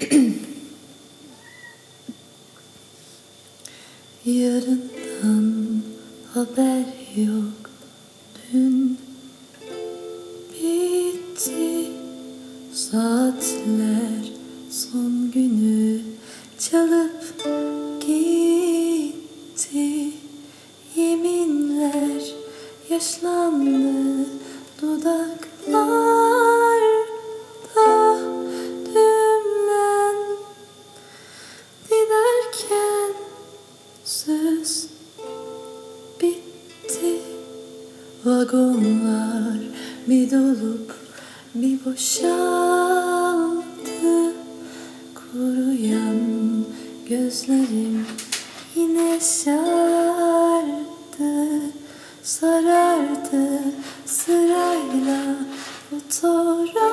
Yarından haber yok. Dün bitti saatler. Son günü çalıp gitti. Yeminler yaşlandı dudaklarda Vagonlar bir dolup bir boşaldı. Kuruyan gözlerim yine sardı. Sarardı sırayla fotoğraflar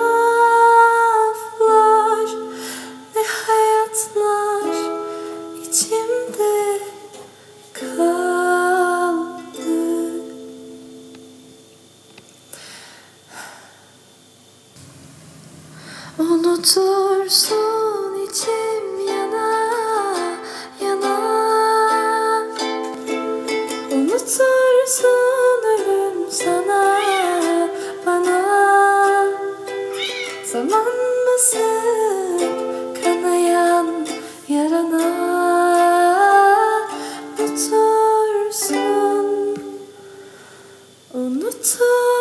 Unutursun içim yana yana. Unutursun ölüm sana bana. Zaman basıp kanayan yarana. Unutursun Unutursun